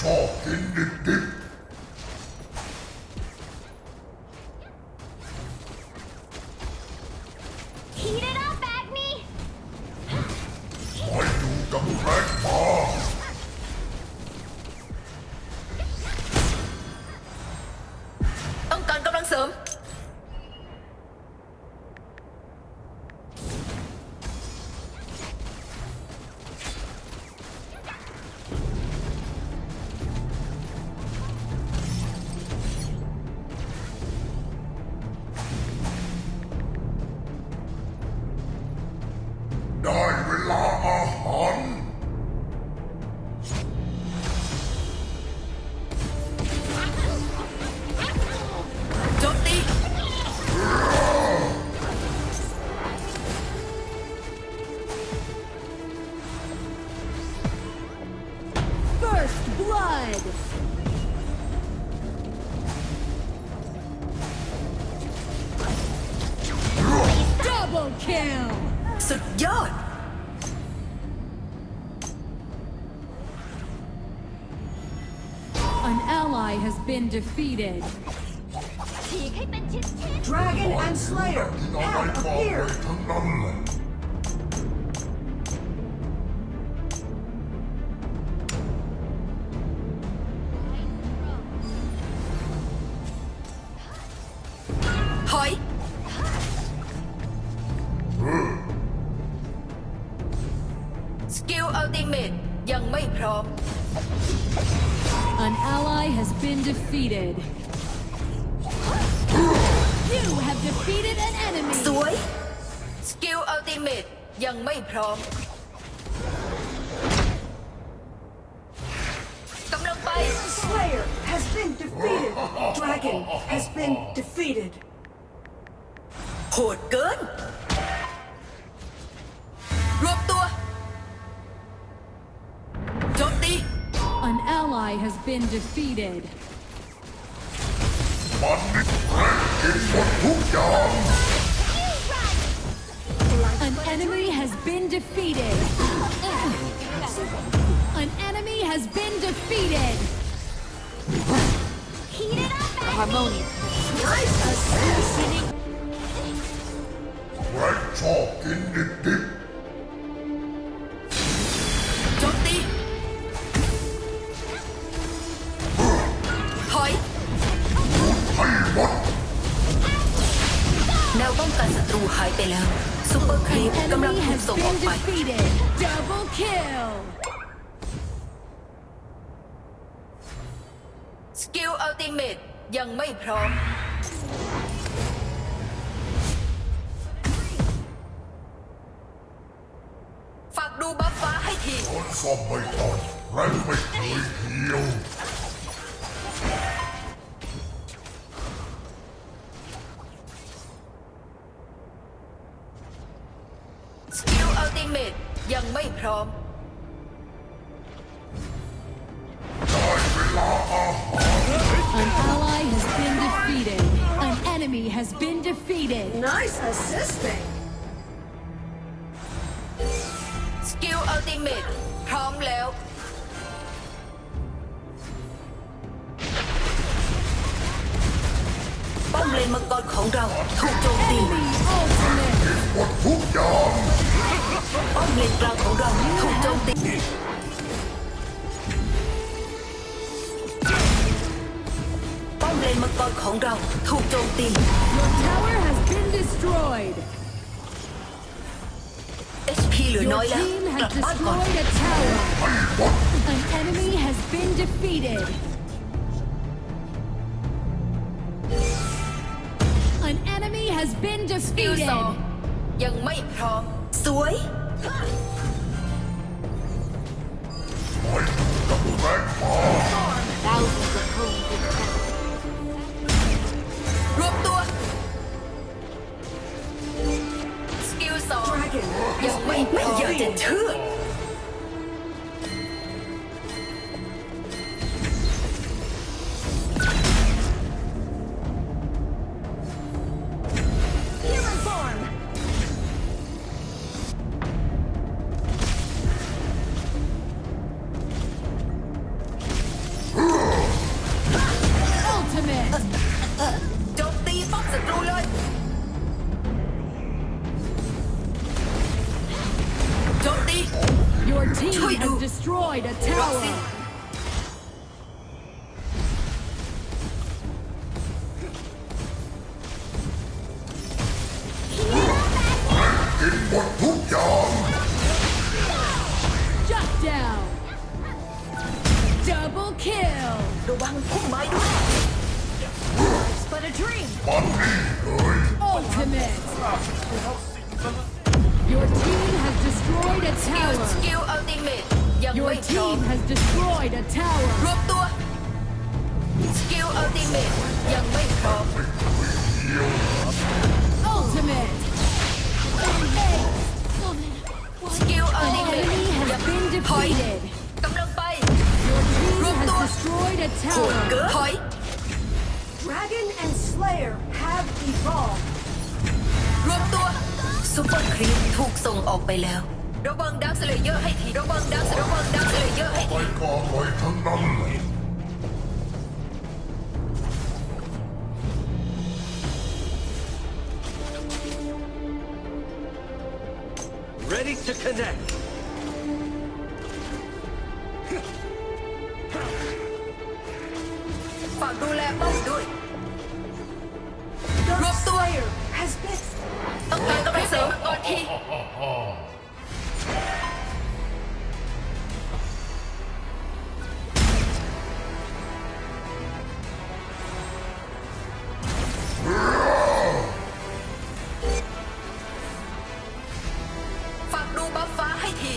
ชอ kill! สุดยอด An ally has been defeated. ฉีกให้เป็นชิ้นๆ Dragon and Slayer ที่เอาไป have ก่อไว้ appeared. ทั้งนั้นแหละ ถ ยังไม่พร้อม An ally has been defeated. You have defeated an ส enemy. วย สกิลอัลติเมตยังไม่พร้อม กำลังไป Slayer has been defeated. Dragon has been defeated. โหดเกิน ally has been defeated. An enemy has been defeated. An enemy has been defeated. Heat it up, Harmonious. Nice. Great talk in แนศัตรูหายไปแล้วซุปเปอร์ครีปกำลังถูกส่งออกไป Double kill. สกิลอัลติเมตยังไม่พร้อม ฝากดูบัฟฟ้าให้ทีโดนซ่อมไม่ต้องแรงไม่เคยเหี่ยว enemy has been defeated. Nice assisting. สกิลอัลติเมตพร้อมแล้ว ป้อมเลนมังกรของเราถูกโจมตี Enemy ultimate. หมดทุกอย่าง ป้อมเลนกลางของเราถูกโจมตี มเลนมังกรของเราถูกโจมตี Your tower has been destroyed. HP เหลือ Your น้อยแล้ว team กลั has บบ้านก่อน destroyed a tower. ให้หมด An enemy has been defeated. An enemy has been สกิลสอง defeated. ยังไม่พร้อม สวยคอย ยังไ的特เ ระวังพุ่มไม้ด้วย But a dream! มันนี่เลย Ultimate. Your team has destroyed a สกิล tower. สกิลอัลติเมตยัง Your ไม่พร้อม team has destroyed a ร tower. วมตัว สกิลอัลติเมตยังไม่พร้อม Ultimate. สกิลอัล An ติเมต enemy ยั has ง been ถอย defeated. Destroyed a โหด tower. เกินถอย Dragon and Slayer have evolved. รวมตัวซูเปอร์ครีปถูกส่งออกไปแล้ว ระวังดักสเลเยอร์ให้ทีระวังดักระวังดักสเลเยอร์ให้ไปทีก็อร่อยทั้งนั้นเลย Ready to connect. ฝากดูแลป้อมด้วย Dark Rút tua. Slayer has been ต้องการกำลังเสริมก่อนทีฝากดูบัฟฟ้าให้ที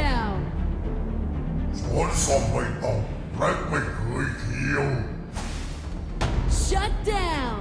down. สวนซ่อมไม่ต้องแรกไม่เคยเที่ยว Shut down.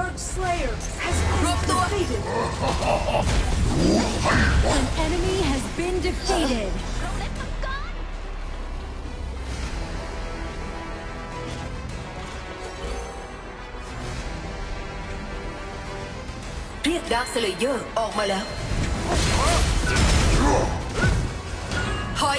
Dark Slayer has been Rút tua. defeated. An enemy has been defeated. เราเล่นมังกร เรียกดักสเลเยอร์ออกมาแล้ว ถอย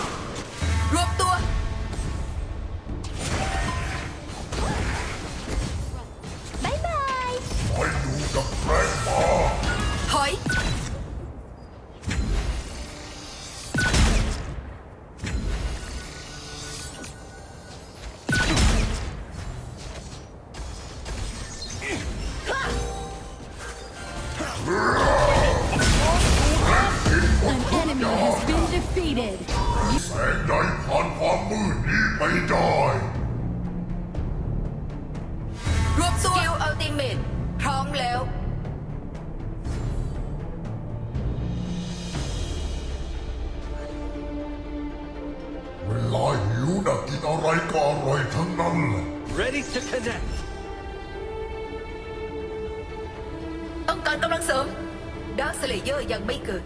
น่ะกินอะไรก็อร่อยทั้งนั้นแหละ Ready to connect. ต้องการกำลังเสริมดาร์คสเลเยอร์ยังไม่เกิด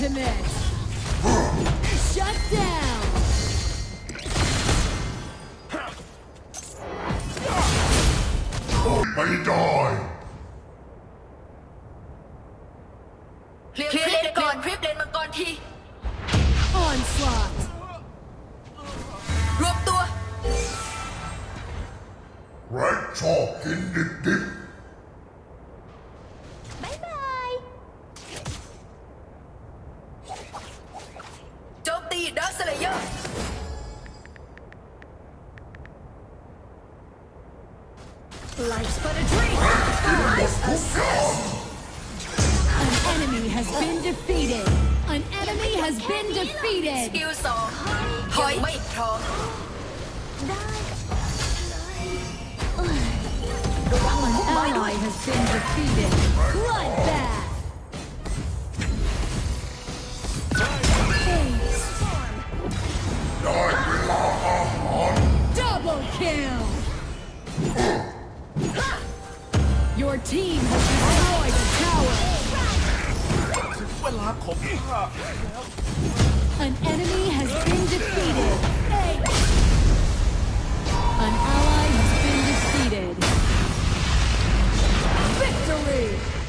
Ultimate. Shut down. May die. รีบเล่นก่อนรีบเล่นมังกรที Onslaught. รวมตัว Right chalk in the dip. อยไม่พร้อม An ally has been defeated. Bloodbath. Ace. ได้เวลาอาหาร Double kill. An enemy has been defeated. Hey. An ally has been defeated. Victory!